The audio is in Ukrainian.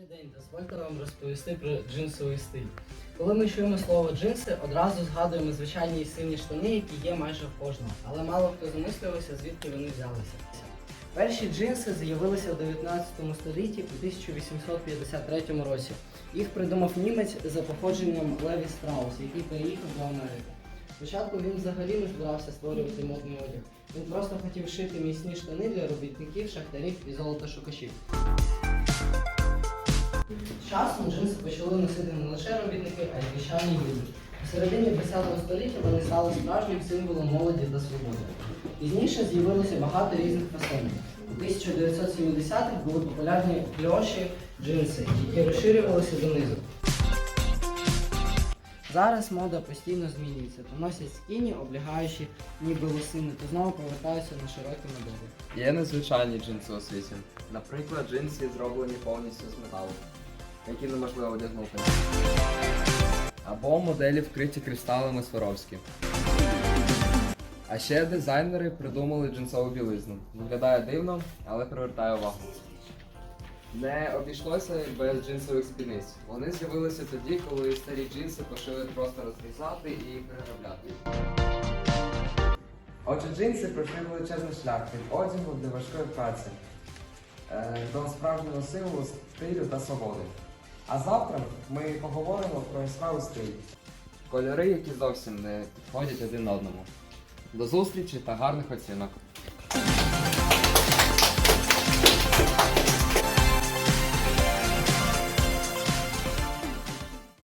Добрий день, дозвольте вам розповісти про джинсовий стиль. Коли ми чуємо слово джинси, одразу згадуємо звичайні сині штани, які є майже в кожного, але мало хто замислювався, звідки вони взялися. Перші джинси з'явилися у 19 столітті у 1853 році. Їх придумав німець за походженням Леві Страус, який переїхав до Америки. Спочатку він взагалі не збирався створювати модний одяг. Він просто хотів шити міцні штани для робітників, шахтарів і золотошукачів. Часом джинси почали носити не лише робітники, а й звичайні люди. У середині ХХ століття вони стали справжнім символом молоді та свободи. Пізніше з'явилося багато різних фасонів. У 1970-х були популярні кльоші джинси, які розширювалися донизу. Зараз мода постійно змінюється, то носять скіні, облягаючи ніби лосини, то знову повертаються на широкі модели. Є незвичайні джинси у світі. Наприклад, джинси зроблені повністю з металу, які неможливо одягнути. Або моделі вкриті кристалами Сваровські. А ще дизайнери придумали джинсову білизну. Виглядає дивно, але привертає увагу. Не обійшлося без джинсових спідниць. Вони з'явилися тоді, коли старі джинси почали просто розрізати і переробляти. Отже, джинси пройшли величезний шлях від одягу до важкої праці, е, до справжнього символу стилю та свободи. А завтра ми поговоримо про яскравий стиль. Кольори, які зовсім не підходять один одному. До зустрічі та гарних оцінок!